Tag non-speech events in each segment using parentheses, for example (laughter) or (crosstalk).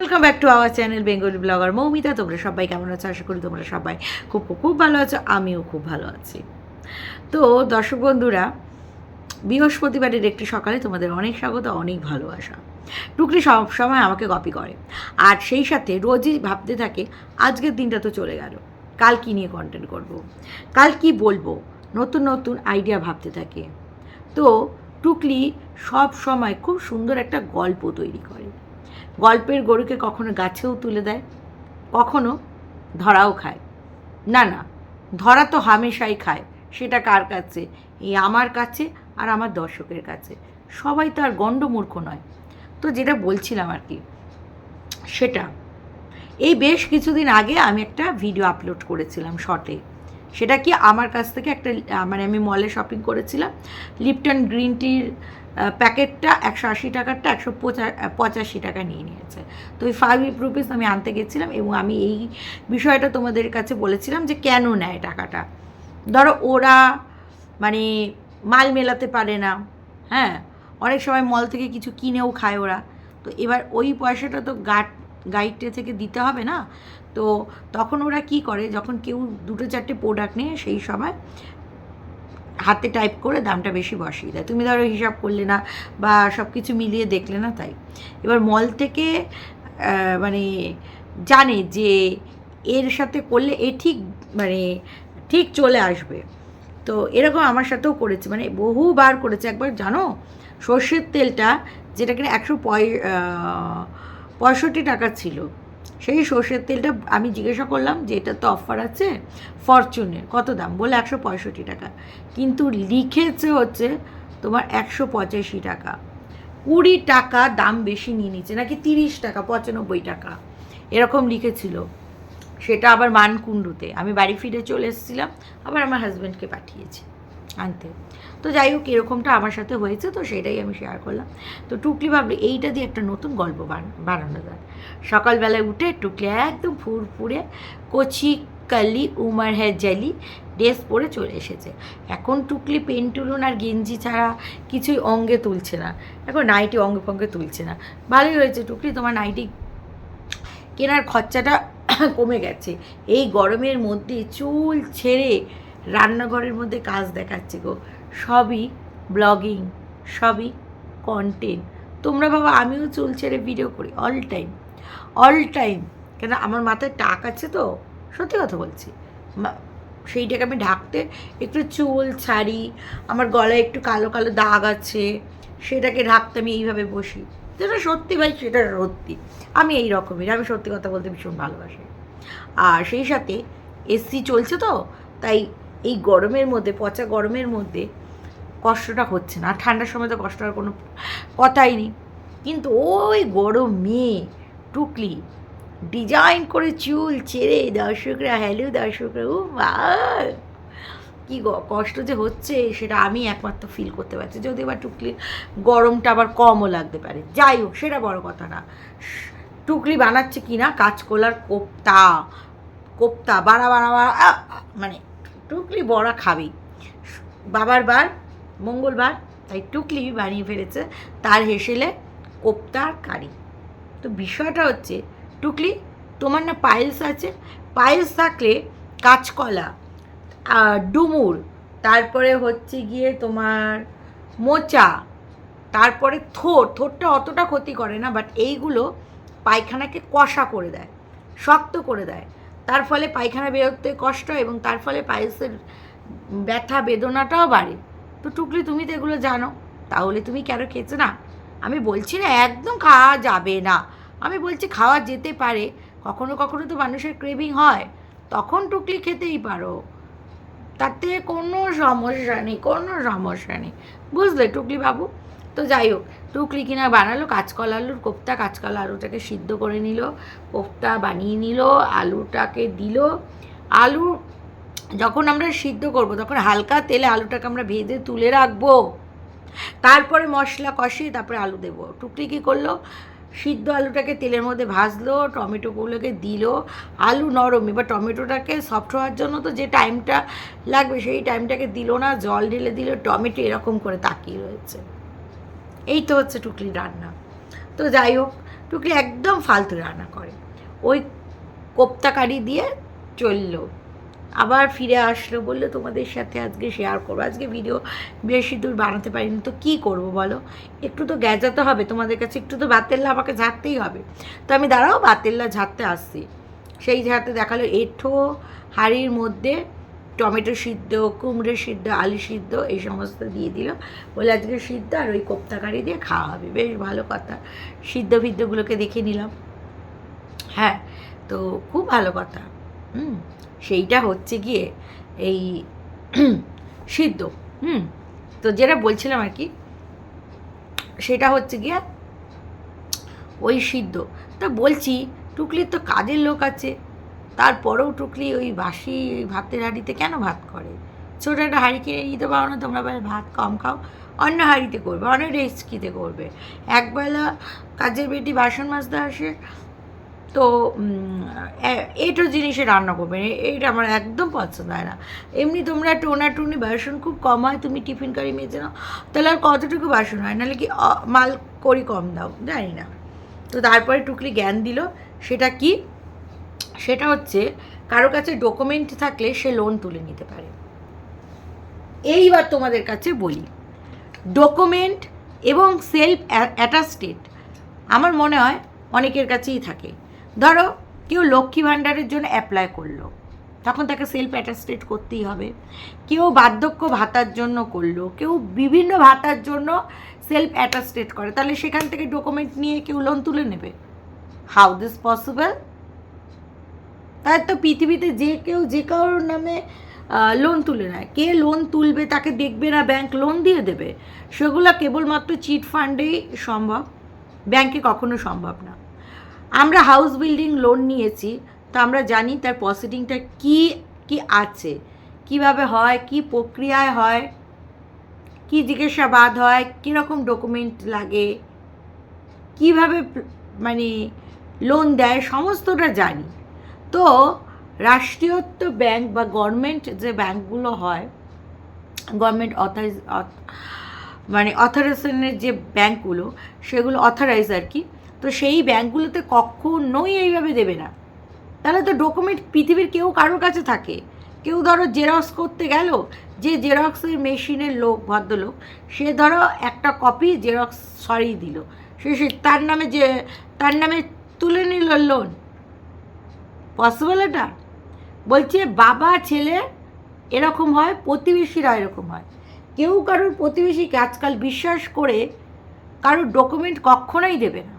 Welcome back to our channel Bengali blogger Moumita তোমরা সবাই কেমন আছো? আশা করি তোমরা সবাই খুব খুব ভালো আছো, আমিও খুব ভালো আছি। তো দর্শক বন্ধুরা, বৃহস্পতিবারের একটি সকালে তোমাদের অনেক স্বাগত, অনেক ভালোবাসা। টুকরি সব সময় আমাকে কপি করে। আর সেই সাথে রোজই ভাবতে থাকে, আজকের দিনটা তো চলে গেল। কাল কী নিয়ে কন্টেন্ট করব। কাল কি বলব? নতুন নতুন আইডিয়া ভাবতে থাকে। তো টুকলি সব সময় খুব সুন্দর একটা গল্প তৈরি করে। গল্পের গরুকে কখনো গাছেও তুলে দেয়, কখনো ধরাও খায়। না না, ধরা তো হামেশাই খায়, সেটা কার কাছে? এই আমার কাছে আর আমার দর্শকের কাছে। সবাই তো আর গণ্ডমূর্খ নয়। তো যেটা বলছিলাম আর কি, সেটা, এই বেশ কিছুদিন আগে আমি একটা ভিডিও আপলোড করেছিলাম শর্টে সেটা কি আমার কাছ থেকে একটা মানে আমি মলে শপিং করেছিলাম। লিপটন গ্রিন টির প্যাকেটটা একশো আশি টাকারটা একশো পঁচাশি টাকা নিয়ে নিয়েছে। তো ওই ফাইভ রুপিস আমি আনতে গেছিলাম এবং আমি এই বিষয়টা তোমাদের কাছে বলেছিলাম যে কেন নেয় টাকাটা? ধরো ওরা মানে মাল মেলাতে পারে না হ্যাঁ? অনেক সময় মল থেকে কিছু কিনেও খায় ওরা। তো এবার ওই পয়সাটা তো গাট গাইডে থেকে দিতে হবে না? তো তখন ওরা কি করে, যখন কেউ দুটো চারটে প্রোডাক্ট নিয়ে সেই সময় হাতে টাইপ করে দামটা বেশি বসিয়ে দেয়। তুমি ধরো হিসাব করলে না বা সব কিছু মিলিয়ে দেখলে না তাই। এবার মল থেকে মানে জানে যে এর সাথে করলে এ ঠিক মানে ঠিক চলে আসবে। তো এরকম আমার সাথেও করেছে মানে বহুবার করেছে। একবার জানো, সর্ষের তেলটা যেটা কিনা একশো পঁয় পঁয়ষট্টি টাকা ছিল। সেই সর্ষের তেলটা আমি জিজ্ঞাসা করলাম যে এটা তো অফার আছে ফরচুনের কত দাম? বলে একশো পঁয়ষট্টি টাকা। কিন্তু লিখেছে হচ্ছে তোমার একশো পঁচাশি টাকা। কুড়ি টাকা দাম বেশি নিয়ে নিচ্ছে, নাকি তিরিশ টাকা, পঁচানব্বই টাকা। এরকম লিখেছিল। সেটা আবার মানকুণ্ডুতে। আমি বাড়ি ফিরে চলে এসেছিলাম, আবার আমার হাজব্যান্ডকে পাঠিয়েছি, আনতে। তো যাই হোক, এরকমটা আমার সাথে হয়েছে, তো সেটাই আমি শেয়ার করলাম। তো টুকলি ভাবলি, এইটা দিয়ে একটা নতুন গল্প বান- বানানো যায় সকালবেলায় উঠে টুকলি একদম ফুরফুরে, কচি কালি, উমার হ্যাঁ জালি, ড্রেস পরে চলে এসেছে। এখন টুকলি পেন্টুলুন আর গেঞ্জি ছাড়া কিছুই অঙ্গে তুলছে না। এখন নাইটি অঙ্গে ফঙ্গে তুলছে না। ভালোই হয়েছে টুকলি, তোমার নাইটি কেনার খরচাটা (coughs) কমে গেছে। এই গরমের মধ্যে চুল ছেড়ে রান্নাঘরের মধ্যে কাজ দেখাচ্ছে গো। সবই ব্লগিং, সবই কন্টেন্ট তোমরা বাবা আমিও চুল ছেড়ে ভিডিও করি অল টাইম অল টাইম কেন আমার মাথায় টাক আছে তো, সত্যি কথা বলছি। সেইটাকে আমি ঢাকতে একটু চুল ছাড়ি, আমার গলায় একটু কালো কালো দাগ আছে, সেটাকে ঢাকতে আমি এইভাবে বসি। যেটা সত্যি ভাই, সেটা সত্যি। আমি এই রকমের, আমি সত্যি কথা বলতে ভীষণ ভালোবাসি। আর সেই সাথে এসি চলছে তো, তাই এই গরমের মধ্যে, পচা গরমের মধ্যে কষ্টটা হচ্ছে না। আর ঠান্ডার সময় তো কষ্ট আর কোনো কথাই নেই। কিন্তু ওই গরম মেয়ে, টুকলি ডিজাইন করে চুল ছেড়ে, দর্শকরা হ্যালো দর্শকরা ও মা কি কষ্ট যে হচ্ছে, সেটা আমি একমাত্র ফিল করতে পারছি। যদি আবার টুকলির গরমটা আবার কমও লাগতে পারে। যাই হোক, সেটা বড় কথা না। টুকলি বানাচ্ছে কি না কাঁচকলার কোপ্তা কোপ্তা, বাড়া বাড়া বাড়া মানে টুকলি বড়া খাবেই বাবার বার মঙ্গলবার তাই টুকলি বানিয়ে ফেলেছে। তার হেসেলে কোপ্তার কারি। তো বিষয়টা হচ্ছে, টুকলি, তোমার না পায়েলস আছে? পায়েলস থাকলে কাঁচকলা ডুমুর, তারপরে হচ্ছে গিয়ে তোমার মোচা, তারপরে থোর, থোরটা অতটা ক্ষতি করে না বাট এইগুলো পায়খানাকে কষা করে দেয়, শক্ত করে দেয়। তার ফলে পায়খানা বেরোতে কষ্ট এবং তার ফলে পায়েসের ব্যথা, বেদনাটাও বাড়ে। তো টুকলি তুমি তো এগুলো জানো, তাহলে তুমি কেন খেয়েছো? না, আমি বলছি না, একদম খাওয়া যাবে না। আমি বলছি খাওয়া যেতে পারে, কখনো কখনো তো মানুষের ক্রেভিং হয়, তখন টুকলি খেতেই পারো। তাতে কোনো সমস্যা নেই, কোনো সমস্যা নেই। বুঝলে টুকলি বাবু? তো যাই হোক টুকলি কিনা বানালো কাঁচকলা আলুর কোপ্তা কাঁচকলা আলুটাকে সিদ্ধ করে নিল, কোপ্তা বানিয়ে নিল, আলুটাকে দিল। আলু যখন আমরা সিদ্ধ করব, তখন হালকা তেলে আলুটাকে আমরা ভেজে তুলে রাখব। তারপরে মশলা কষিয়ে তারপরে আলু দেবো। টুকলি কী করল? সিদ্ধ আলুটাকে তেলের মধ্যে ভাজলো, টমেটোগুলোকে দিল। আলু নরম, এবার টমেটোটাকে সফট হওয়ার জন্য তো যে টাইমটা লাগবে, সেই টাইমটাকে দিল না, জল ঢেলে দিল, টমেটো এরকম করে তাকিয়ে রয়েছে। এই তো হচ্ছে টুকলি রান্না। তো যাই হোক, টুকলি একদম ফালতু রান্না করে। ওই কোপ্তা কারি দিয়ে চলল। আবার ফিরে আসলো বলল, তোমাদের সাথে আজকে শেয়ার করব। আজকে ভিডিও বেশি দূর বানাতে পারিনি। তো কী করব বলো? একটু তো গ্যাজাতে হবে। তোমাদের কাছে একটু তো বাতেল্লা আমাকে ঝাড়তেই হবে। তো আমি দাঁড়াও, বাতেল্লা ঝাড়তে আসছি। সেই ঝাড়তে দেখাল এঁঠো হাঁড়ির মধ্যে টমেটো সিদ্ধ, কুমড়ো সিদ্ধ, আলু সিদ্ধ, এই সমস্ত দিয়ে দিল বলে আজকে সিদ্ধ আর ওই কোপ্তা কারি দিয়ে খাওয়া হবে। বেশ ভালো কথা। সিদ্ধ ফিদ্ধগুলোকে দেখে নিলাম। হ্যাঁ তো খুব ভালো কথা। হুম, সেইটা হচ্ছে গিয়ে এই (clears throat) সিদ্ধ। হুম, তো যেটা বলছিলাম আর কি, সেটা হচ্ছে গিয়ে ওই সিদ্ধ। তা বলছি, টুকলির তো কাজের লোক আছে। তারপরেও টুকলি ওই বাসি ওই ভাতের হাঁড়িতে কেন ভাত করে? ছোটো একটা হাঁড়ি কিনে নিতে পারো না, তোমরা বলে ভাত কম খাও। অন্য হাঁড়িতে করবে, অন্য রেস্কিতে করবে। একবেলা কাজের বেটি বাসন মাজতে আসে, তো এটো জিনিসে রান্না করবে। এ- এইটা আমার একদম পছন্দ হয় না। এমনি তোমরা টোনা টুনি বাসন খুব কম হয়, তুমি টিফিন কারি মেজে নাও তাহলে আর কতটুকু বাসন হয়? নাহলে কি মাল করি কম দাও? জানি না। তো তারপরে টুকলি জ্ঞান দিল, সেটা কি? সেটা হচ্ছে কারও কাছে ডকুমেন্ট থাকলে সে লোন তুলে নিতে পারে। এইবার তোমাদের কাছে বলি ডকুমেন্ট এবং সেলফ অ্যাটাস্টেড আমার মনে হয় অনেকের কাছেই থাকে। ধরো কেউ লক্ষ্মী ভাণ্ডারের জন্য অ্যাপ্লাই করল, তখন তাকে সেলফ অ্যাটাস্টেড করতেই হবে। কেউ বার্ধক্য ভাতার জন্য করল, কেউ বিভিন্ন ভাতার জন্য সেলফ অ্যাটাস্টেড করে, তাহলে সেখান থেকে ডকুমেন্ট নিয়ে কেউ লোন তুলে নেবে। হাউ দিস পসিবল তাই তো পৃথিবীতে যে কেউ যে কারোর নামে লোন তুলে নেয়। কে লোন তুলবে, তাকে দেখবে না ব্যাংক লোন দিয়ে দেবে। সেগুলো কেবলমাত্র চিট ফান্ডেই সম্ভব। ব্যাংকে কখনো সম্ভব না। আমরা হাউস বিল্ডিং লোন নিয়েছি, তো আমরা জানি তার প্রসিডিংটা কি কি আছে। কীভাবে হয়, কি প্রক্রিয়ায় হয়, কি জিজ্ঞাসাবাদ হয়, কীরকম ডকুমেন্ট লাগে, কীভাবে মানে লোন দেয়, সমস্তটা জানি। তো রাষ্ট্রীয়ত্ব ব্যাংক বা গভর্নমেন্ট যে ব্যাংকগুলো হয়, গভর্নমেন্ট অথরাইজ মানে অথরাইজেশনের যে ব্যাংকগুলো, সেগুলো অথরাইজ আর কি, তো সেই ব্যাংকগুলোতে কখনোই এইভাবে দেবে না। তাহলে তো ডকুমেন্ট পৃথিবীর কেউ কারোর কাছে থাকে। কেউ ধরো জেরক্স করতে গেল, যে জেরক্সের মেশিনের লোক, ভদ্রলোক, সে ধরো একটা কপি জেরক্স সরিয়ে দিল। সে তার নামে যে, তার নামে তুলে নিল লোন পসিবল এটা? বলছে, বাবা, ছেলে এরকম হয়, প্রতিবেশীরা এরকম হয়। কেউ কারোর প্রতিবেশীকে আজকাল বিশ্বাস করে কারোর ডকুমেন্ট কখনোই দেবে না।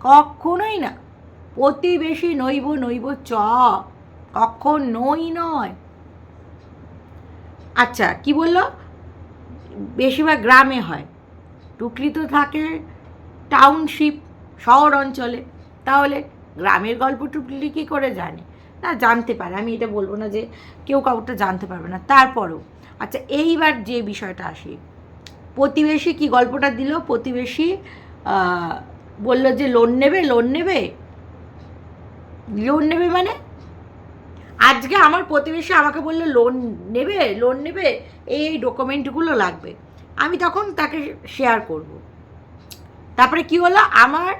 কখনোই না। প্রতিবেশী নইব নইব চ। কখন নই নয়। আচ্ছা কি বলল? বেশিরভাগ গ্রামে হয়। টুকলি তো থাকে টাউনশিপ শহর অঞ্চলে। তাহলে গ্রামের গল্প টুকলি কী করে জানে? না, জানতে পারে। আমি এটা বলব না যে কেউ কাউটা জানতে পারবে না। তারপরও আচ্ছা এইবার যে বিষয়টা আসি, প্রতিবেশী কি গল্পটা দিল? প্রতিবেশী বলল যে লোন নেবে লোন নেবে? লোন নেবে মানে? আজকে আমার প্রতিবেশী আমাকে বলল, লোন নেবে লোন নেবে, এই ডকুমেন্টগুলো লাগবে। আমি তখন তাকে শেয়ার করব। তারপরে কি হলো? আমার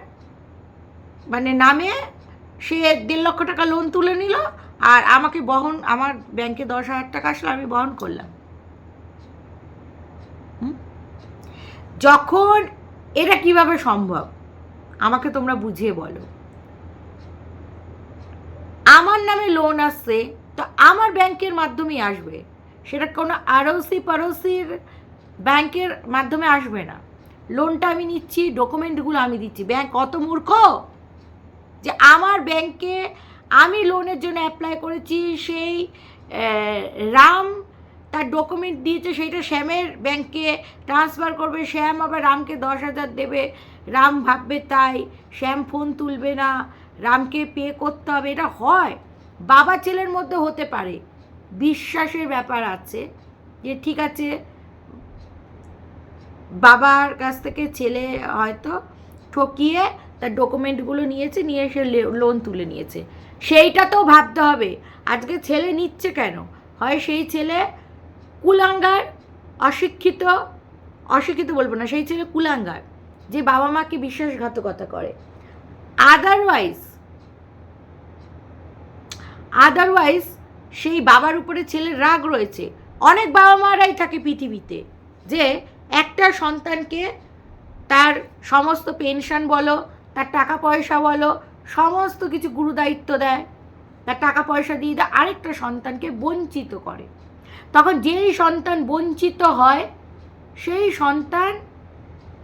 মানে নামে সে দেড় লক্ষ টাকা লোন তুলে নিল আর আমাকে বহন, আমার ব্যাংকে দশ হাজার টাকা আসলো, আমি বহন করলাম। যখন এটা কীভাবে সম্ভব? আমাকে তোমরা বুঝিয়ে বলো। আমার নামে লোন আসছে, তো আমার ব্যাংকের মাধ্যমেই আসবে। সেটা কোনো আরওসি পারোসির ব্যাংকের মাধ্যমে আসবে না। লোনটা আমি নিচ্ছি ডকুমেন্টগুলো আমি দিচ্ছি। ব্যাংক কত মূর্খ! যে আমার ব্যাংকে আমি লোনের জন্য অ্যাপ্লাই করেছি, সেই রাম তার ডকুমেন্ট দিয়েছে, সেইটা শ্যামের ব্যাংকে ট্রান্সফার করবে, শ্যাম আবার রামকে দশ হাজার দেবে, রাম ভাববে তাই, শ্যাম ফোন তুলবে না, রামকে পে করতে হবে, এটা হয়, বাবা ছেলের মধ্যে হতে পারে, বিশ্বাসের ব্যাপার আছে, যে ঠিক আছে, বাবার কাছ থেকে ছেলে হয়তো ঠকিয়ে তার ডকুমেন্টগুলো নিয়েছে, নিয়ে এসে লোন তুলে নিয়েছে। সেইটা তো ভাবতে হবে, আজকে ছেলে নিচ্ছে কেন? হয় সেই ছেলে কুলাঙ্গার, অশিক্ষিত অশিক্ষিত বলব না, সেই ছেলে কুলাঙ্গার, যে বাবা মাকে বিশ্বাসঘাতকতা করে। আদারওয়াইজ আদারওয়াইজ সেই বাবার উপরে ছেলের রাগ রয়েছে। অনেক বাবা মারাই থাকে পৃথিবীতে, যে একটা সন্তানকে তার সমস্ত পেনশন বলো তার টাকা পয়সা বলো, সমস্ত কিছু গুরুদায়িত্ব দেয়। তার টাকা পয়সা দিয়ে দেয় আরেকটা সন্তানকে বঞ্চিত করে। তখন যেই সন্তান বঞ্চিত হয়, সেই সন্তান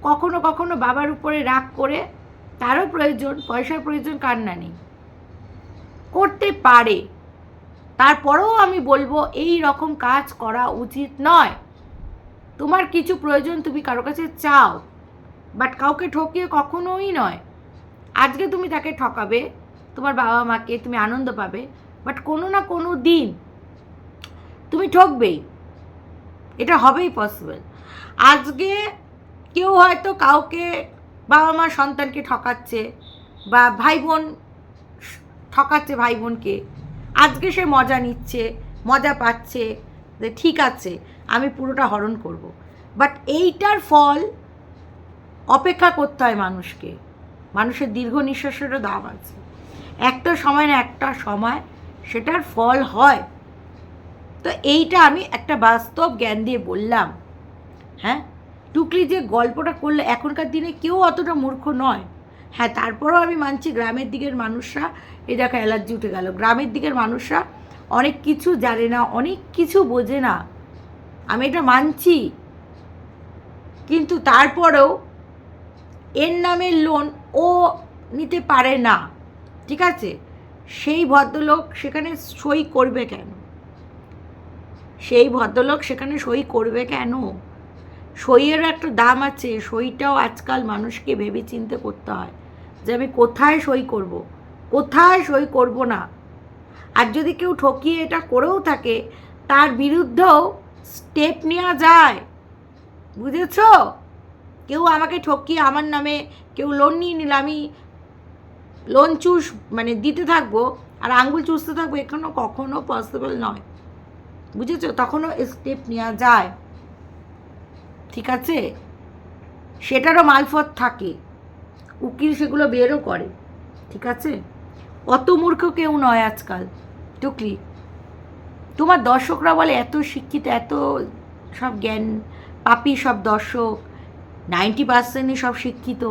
কখনো কখনো বাবার উপরে রাগ করে, তারও প্রয়োজন, পয়সার প্রয়োজন, কার না নেই। করতে পারে। তারপরেও আমি বলব, এই রকম কাজ করা উচিত নয়। তোমার কিছু প্রয়োজন তুমি কারও কাছে চাও বাট কাউকে ঠকিয়ে কখনোই নয়। আজকে তুমি তাকে ঠকাবে, তোমার বাবা মাকে তুমি আনন্দ পাবে বাট কোনো না কোনো দিন তুমি ঠকবেই। এটা হবেই পসিবল আজকে কেউ হয়তো কাউকে বাবা মা সন্তানকে ঠকাচ্ছে বা ভাই বোন ঠকাচ্ছে ভাই বোনকে। আজকে সে মজা নিচ্ছে, মজা পাচ্ছে, যে ঠিক আছে, আমি পুরোটা হরণ করব। বাট এইটার ফল অপেক্ষা করতে হয় মানুষকে। মানুষের দীর্ঘ নিঃশ্বাসেরও দাম আছে। একটা সময় না একটা সময় সেটার ফল হয়। তো এইটা আমি একটা বাস্তব জ্ঞান দিয়ে বললাম। হ্যাঁ? টুকলি যে গল্পটা করল এখনকার দিনে কেউ অতটা মূর্খ নয়। হ্যাঁ তারপরেও আমি মানছি গ্রামের দিকের মানুষরা, এই দেখো অ্যালার্জি উঠে গেল। গ্রামের দিকের মানুষরা অনেক কিছু জানে না, অনেক কিছু বোঝে না। আমি এটা মানছি। কিন্তু তারপরেও এর নামের লোন ও নিতে পারে না, ঠিক আছে? সেই ভদ্রলোক সেখানে সই করবে কেন? সেই ভদ্রলোক সেখানে সই করবে কেন? সইয়েরও একটা দাম আছে, সইটাও আজকাল মানুষকে ভেবে চিন্তে করতে হয় যে আমি কোথায় সই করব। কোথায় সই করব না? আর যদি কেউ ঠকিয়ে এটা করেও থাকে, তার বিরুদ্ধেও স্টেপ নেওয়া যায়। বুঝেছ? কেউ আমাকে ঠকিয়ে আমার নামে কেউ লোন নিয়ে নিল আমি লোন চুষ মানে দিতে থাকব আর আঙ্গুল চুষতে থাকব এখনও কখনো পসিবল নয়। বুঝেছ? তখনও স্টেপ নেওয়া যায়। ঠিক আছে? সেটারও মালফত থাকে। উকিল সেগুলো বেরও করে। ঠিক আছে? অত মূর্খ কেউ নয় আজকাল। টুকলি। তোমার দর্শকরা বলে, এত শিক্ষিত, এত সব জ্ঞান, পাপি সব দর্শক। নাইনটি পার্সেন্টই সব শিক্ষিত।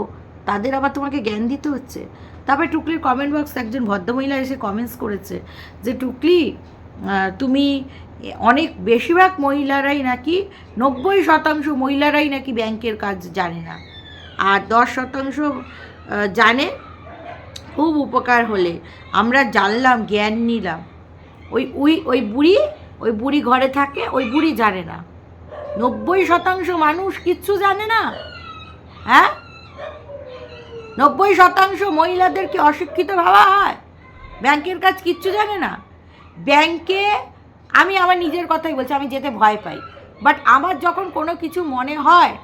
তাদের আবার তোমাকে জ্ঞান দিতে হচ্ছে। তারপরে টুকলির কমেন্ট বক্স একজন ভদ্রমহিলা এসে কমেন্টস করেছে যে, টুকলি তুমি অনেক বেশিরভাগ মহিলারাই নাকি নব্বই শতাংশ মহিলারাই নাকি ব্যাংকের কাজ জানে না। আর দশ শতাংশ জানে খুব উপকার হলে। আমরা জানলাম, জ্ঞান নিলাম। ওই উই ওই বুড়ি ওই বুড়ি ঘরে থাকে, ওই বুড়ি জানে না। নব্বই শতাংশ মানুষ কিচ্ছু জানে না? হ্যাঁ? নব্বই শতাংশ মহিলাদেরকে অশিক্ষিত ভাবা হয়? ব্যাংকের কাজ কিচ্ছু জানে না? ব্যাংকে, আমি আমার নিজের কথাই বলছি, আমি যেতে ভয় পাই। বাট আমার যখন কোনো কিছু মনে হয়,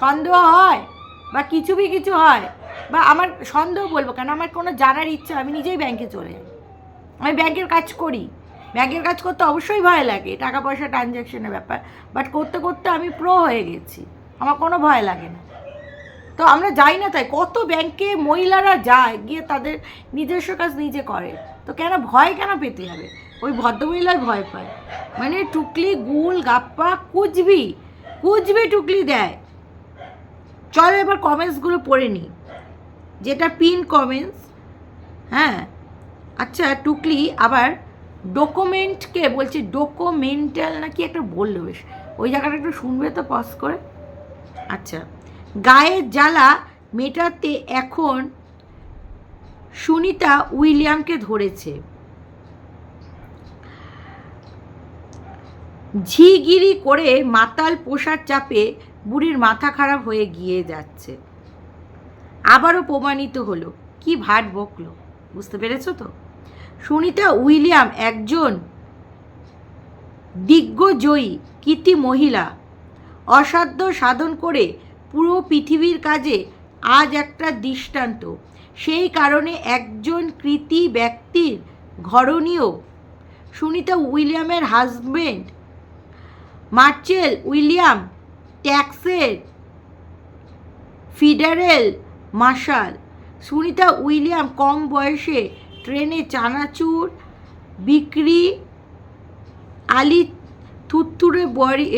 সন্দেহ হয়, বা কিছু বি কিছু হয়, বা আমার সন্দেহ বলব কেন? আমার কোনো জানার ইচ্ছা, আমি নিজেই ব্যাংকে চলে যাই। আমি ব্যাংকের কাজ করি। ব্যাংকের কাজ করতে অবশ্যই ভয় লাগে টাকা পয়সা ট্রানজ্যাকশনের ব্যাপার বাট করতে করতে আমি প্রো হয়ে গেছি, আমার কোনো ভয় লাগে না। তো আমরা যাই না তাই, কত ব্যাংকে মহিলারা যায়, গিয়ে তাদের নিজস্ব কাজ নিজে করে, তো কেন ভয় কেন পেতে হবে? ওই ভদ্রমহিলার ভয় পায়। মানে টুকলি, গুল, গাপ্পা কুচবি কুচবি টুকলি দেয়। চলো এবার কমেন্টসগুলো পড়ে নিই। যেটা পিন কমেন্টস হ্যাঁ আচ্ছা টুকলি আবার ডকুমেন্টকে বলছে ডকুমেন্টাল নাকি একটা বলল বেশ। ওই জায়গাটা একটু শুনবে তো পজ করে। আচ্ছা গায়ের জ্বালা মেটাতে এখন সুনিতা উইলিয়ামকে ধরেছে। ঝিগিরি করে মাতাল পোষার চাপে বুড়ির মাথা খারাপ হয়ে গিয়ে যাচ্ছে। আবারও প্রমাণিত হলো, কি ভাট বকলো, বুঝতে পেরেছ তো? সুনিতা উইলিয়াম একজন দিগ্গজয়ী কীর্তি মহিলা। অসাধ্য সাধন করে পুরো পৃথিবীর কাজে আজ একটা দৃষ্টান্ত। সেই কারণে একজন কৃতি ব্যক্তির ঘরণীয় সুনিতা উইলিয়ামের হাজবেন্ড মার্চেল উইলিয়াম ট্যাক্সের ফিডারেল মার্শাল। সুনিতা উইলিয়াম কম বয়সে ট্রেনে চানাচুর, বিক্রি, আলি থুত্থুরে বড়ি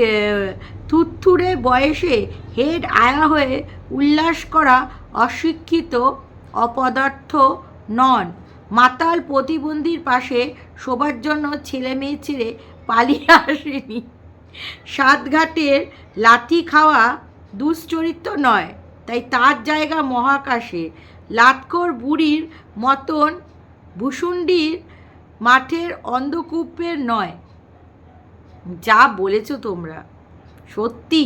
থুত্থুরে বয়সে হেড আয়া হয়ে উল্লাস করা অশিক্ষিত অপদার্থ নন। মাতাল প্রতিবন্ধীর পাশে শোবার জন্য ছেলে মেয়ে ছেড়ে পালিয়ে আসেনি। সাতঘাটের লাথি খাওয়া দুশ্চরিত্র নয়, তাই তার জায়গা মহাকাশে। লাতকর বুড়ির মতন ভূষুণ্ডির মাঠের অন্ধকূপের নয়। যা বলেছ তোমরা। সত্যি,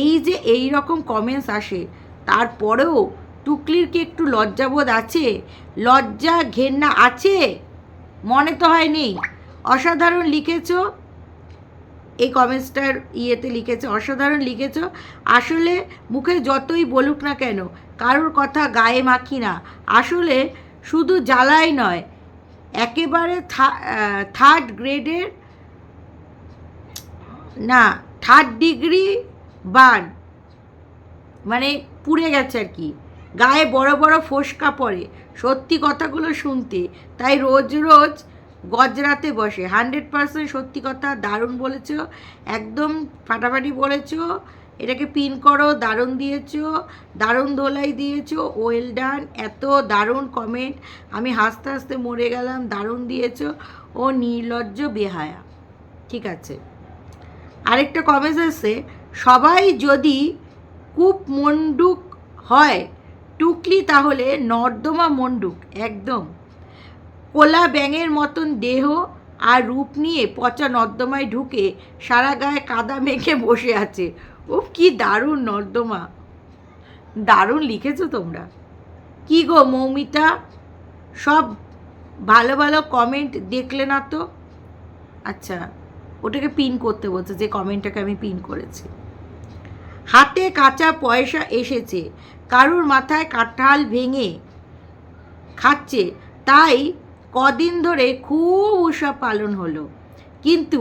এই যে এই রকম কমেন্টস আসে, তারপরেও টুকলির কি একটু লজ্জাবোধ আছে? লজ্জা ঘেন্না আছে? মনে তো হয় নেই অসাধারণ লিখেছ। এই কমেন্টসটার ইয়েতে লিখেছে, অসাধারণ লিখেছ। আসলে মুখে যতই বলুক না কেন, কারোর কথা গায়ে মাখি না। আসলে শুধু জ্বালাই নয়, একেবারে থার্ড গ্রেডের না থার্ড ডিগ্রি বার্ন মানে পুড়ে গেছে আর কি। গায়ে বড় বড় ফোসকা পড়ে, সত্যি কথাগুলো শুনতে, তাই রোজ রোজ গজরাতে বসে। হান্ড্রেড পার্সেন্ট সত্যি কথা দারুণ বলেছ, একদম ফাটাফাটি বলেছ এটাকে পিন করো, দারুণ দিয়েছ, দারুণ ধোলাই দিয়েছ ওয়েল ডান এত দারুণ কমেন্ট আমি হাসতে হাসতে মরে গেলাম, দারুণ দিয়েছ, ও নির্লজ্জ বেহায়া। ঠিক আছে। আরেকটা কমেন্টস আছে সবাই যদি কূপ মন্ডুক হয়, টুকলি তাহলে নর্দমা মন্ডুক, একদম। কোলা ব্যাঙের মতন দেহ আর রূপ নিয়ে পচা নর্দমায় ঢুকে সারা গায়ে কাদা মেখে বসে আছে। ও কি দারুণ নর্দমা। দারুণ লিখেছো তোমরা। কি গো মৌমিতা? সব ভালো ভালো কমেন্ট দেখলে না তো? আচ্ছা ওটাকে পিন করতে বলছে, যে কমেন্টটাকে আমি পিন করেছি। হাতে কাঁচা পয়সা এসেছে, কারুর মাথায় কাঁঠাল ভেঙে খাচ্ছে, তাই কদিন ধরে খুব উৎসব পালন হলো। কিন্তু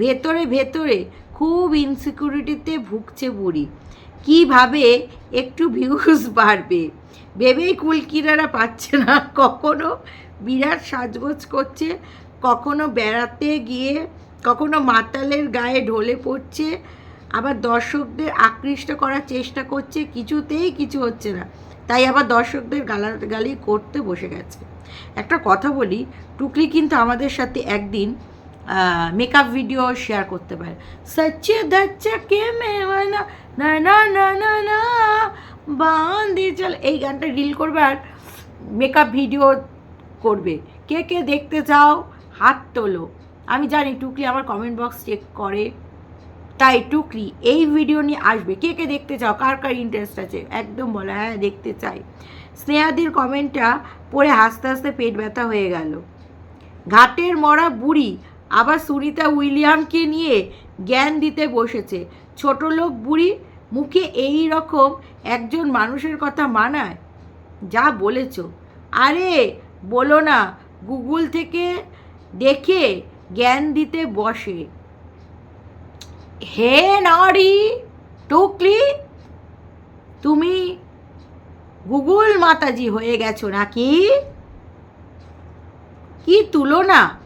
ভেতরে ভেতরে খুব ইনসিকিউরিটিতে ভুগছে বুড়ি। কীভাবে একটু ভিউজ বাড়বে? ভেবেই কুলকিরারা পাচ্ছে না। কখনো বিরাট সাজগোজ করছে, কখনো বেড়াতে গিয়ে, কখনো মাতালের গায়ে ঢলে পড়ছে, আবার দর্শকদের আকৃষ্ট করার চেষ্টা করছে, কিছুতেই কিছু হচ্ছে না। তাই আবার দর্শকদের গালাগালি করতে বসে গেছে। একটা কথা বলি টুকলি কিন্তু আমাদের সাথে একদিন মেকআপ ভিডিও শেয়ার করতে পারে। সচ্চে দচ্চা কে মে না? না না না না বান্ধে চল। এই গানটা রিল করবে আর মেকআপ ভিডিও করবে। কে কে দেখতে চাও? হাত তোলো। আমি জানি টুকলি আমার কমেন্ট বক্স চেক করে। তাই টুকলি এই ভিডিও নিয়ে আসবে। কে কে দেখতে চাও? কার কার ইন্টারেস্ট আছে? একদম বলো হ্যাঁ দেখতে চাই। স্নেহাদির কমেন্টটা পড়ে হাসতে হাসতে পেট ব্যথা হয়ে গেল। ঘাটের মরা বুড়ি আবার সুনিতা উইলিয়ামকে নিয়ে জ্ঞান দিতে বসেছে। ছোট লোক বুড়ি মুখে এই রকম একজন মানুষের কথা মানায়? যা বলেছ। আরে বলো না, গুগল থেকে দেখে জ্ঞান দিতে বসে। হে নারী, টুকলি, তুমি গুগল মাতাজি হয়ে গেছো নাকি? কি তুলনা?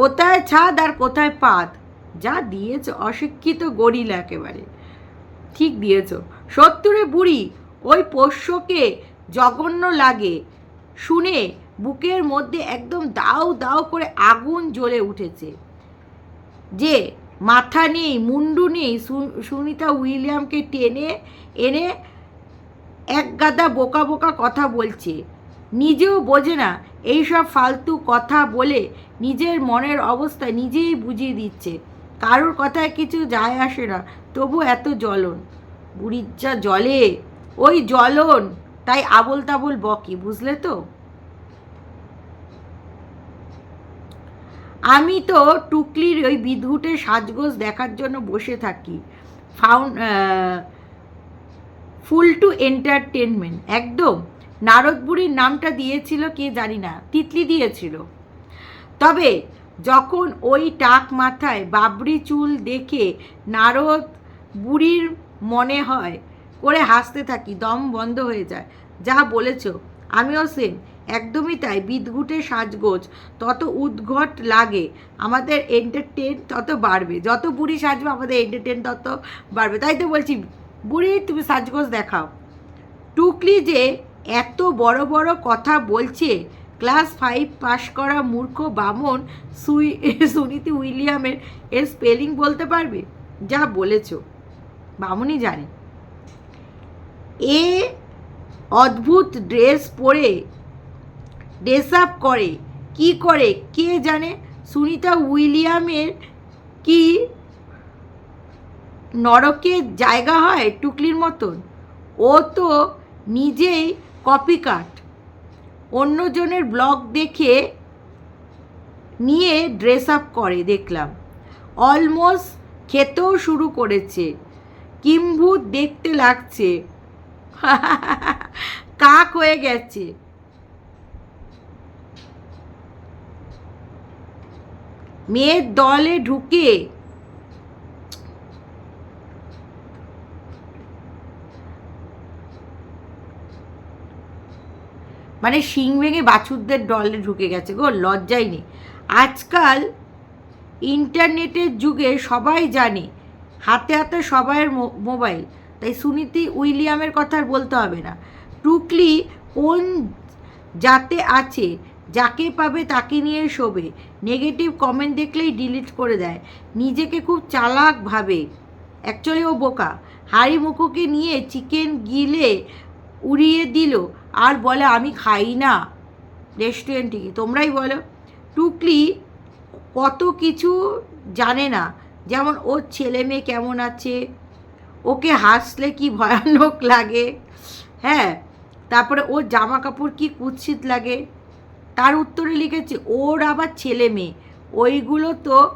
কোথায় ছাদ আর কোথায় পাত যা দিয়েছ অশিক্ষিত গরিলা একেবারে। ঠিক দিয়েছ। সত্তরে বুড়ি, ওই পোষ্যকে জঘন্য লাগে। শুনে বুকের মধ্যে একদম দাও দাও করে আগুন জ্বলে উঠেছে। যে মাথা নেই, মুন্ডু নেই সুনিতা উইলিয়ামকে টেনে এনে এক গাদা বোকা বোকা কথা বলছে। নিজেও বোঝে না, এইসব ফালতু কথা বলে নিজের মনের অবস্থা নিজেই বুঝিয়ে দিচ্ছে। কারোর কথায় কিছু যায় আসে না, তবু এত জ্বলন। বুড়ির যা জলে ওই জ্বলন, তাই আবল তাবল বকি, বুঝলে তো? আমি তো টুকলির ওই বিদ্যুটের সাজগোজ দেখার জন্য বসে থাকি। ফাউন্ড ফুল টু এন্টারটেনমেন্ট একদম। নারদ বুড়ির নামটা দিয়েছিল কে জানি না, তিতলি দিয়েছিল। তবে যখন ওই টাক মাথায় বাবরি চুল দেখে নারদ বুড়ির মনে হয়, করে হাসতে থাকি, দম বন্ধ হয়ে যায়। যা বলেছ, আমিও সেম একদমই তাই, বিদঘুটে সাজগোজ, তত উদ্ঘট লাগে, আমাদের এন্টারটেন তত বাড়বে। যত বুড়ি সাজবে, আমাদের এন্টারটেন তত বাড়বে। তাই তো বলছি, বুড়ি, তুমি সাজগোজ দেখাও। টুকলি যে এত বড় বড় কথা বলছে ক্লাস ফাইভ পাশ করা মূর্খ বামন সুই, সুনীতি উইলিয়ামের এর স্পেলিং বলতে পারবে? যা বলেছ। বামনই জানে। এ অদ্ভুত ড্রেস পরে, ড্রেস আপ করে, কি করে, কে জানে? সুনিতা উইলিয়ামের কি নরকের জায়গা হয়, টুকলির মতন? ও তো নিজেই কপিকাট অন্যজনের ব্লগ দেখে নিয়ে ড্রেস আপ করে, দেখলাম। অলমোস্ট খেতেও শুরু করেছে। কিম্ভূত দেখতে লাগছে। (laughs) কাক হয়ে গেছে। মেয়ের দলে ঢুকে মানে শিং ভেঙে বাছুরদের দলে ঢুকে গেছে গো, লজ্জাই নেই। আজকাল ইন্টারনেটের যুগে সবাই জানে, হাতে হাতে সবাইয়ের মোবাইল। তাই সুনীতি উইলিয়ামের কথা আর বলতে হবে না। টুকলি কোন যাতে আছে, যাকে পাবে তাকে নিয়ে শোবে, নেগেটিভ কমেন্ট দেখলেই ডিলিট করে দেয়। নিজেকে খুব চালাক ভাবে। অ্যাকচুয়ালি ও বোকা। হাড়ি মুখোকে নিয়ে চিকেন গিলে উড়িয়ে দিল। আর বলে, আমি খাই না রেস্টুরেন্টে গিয়ে। তোমরাই বলো। টুকলি কত কিছু জানে না। যেমন, ওর ছেলে মেয়ে কেমন আছে, ওকে হাসলে কি ভয়ানক লাগে হ্যাঁ? তারপরে ওর জামা কাপড় কি কুৎসিত লাগে। তার উত্তরে লিখেছে, ওর আবার ছেলে মেয়ে। ওইগুলো তো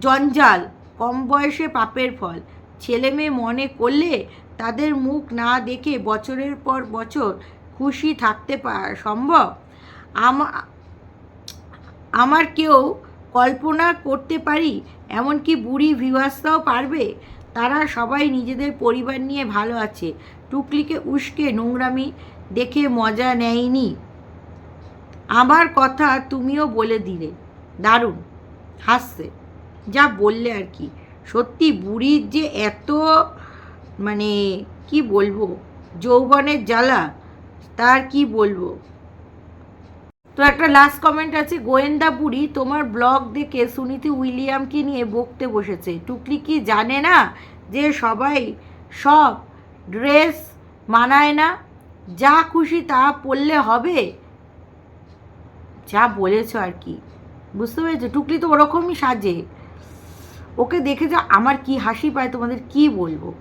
জঞ্জাল, কম বয়সে পাপের ফল। ছেলে মেয়ে মনে করলে তাদের মুখ না দেখে বছরের পর বছর খুশি থাকতে সম্ভব? আমা- আমার কেউ কল্পনা করতে পারি, এমনকি বুড়ি ভিউয়ার্সরাও পারবে? তারা সবাই নিজেদের পরিবার নিয়ে ভালো আছে। টুকলিকে উস্কে নোংরামি দেখে মজা নেয়নি। আমার কথা তুমিও বলে দিলে। দারুণ। হাসছে। যা বললে আর কি। সত্যি বুড়ির যে এত মানে কি বলব, যৌবনের জ্বালা, তার কি বলব? তো একটা লাস্ট কমেন্ট আছে, গোয়েন্দা বুড়ি, তোমার ব্লগ দেখে সুনীতি উইলিয়ামকে নিয়ে বকতে বসেছে। টুকলি কি জানে না যে সবাই সব ড্রেস মানায় না? যা খুশি তা পরলে হবে? যা বলেছ আর কি। বুঝতে পেরেছ? টুকলি তো ওরকমই সাজে। ওকে দেখে যা আমার কি হাসি পায়, তোমাদের কি বলব?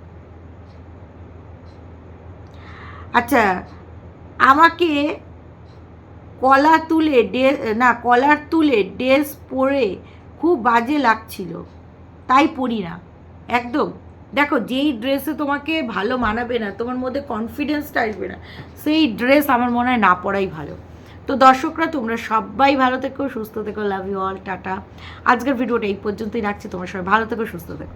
আচ্ছা আমাকে কলা তুলে না, কলার তুলে ড্রেস পরে খুব বাজে লাগছিল। তাই পরি না। একদম। দেখো, যেই ড্রেসে তোমাকে ভালো মানাবে না, তোমার মধ্যে কনফিডেন্সটা আসবে না, সেই ড্রেস আমার মনে হয় না পরাই ভালো। তো দর্শকরা, তোমরা সবাই ভালো থেকো, সুস্থ থেকো লাভ ইউ অল টাটা। আজকের ভিডিওটা এই পর্যন্তই রাখছি, তোমরা সবাই ভালো থেকো, সুস্থ থেকো।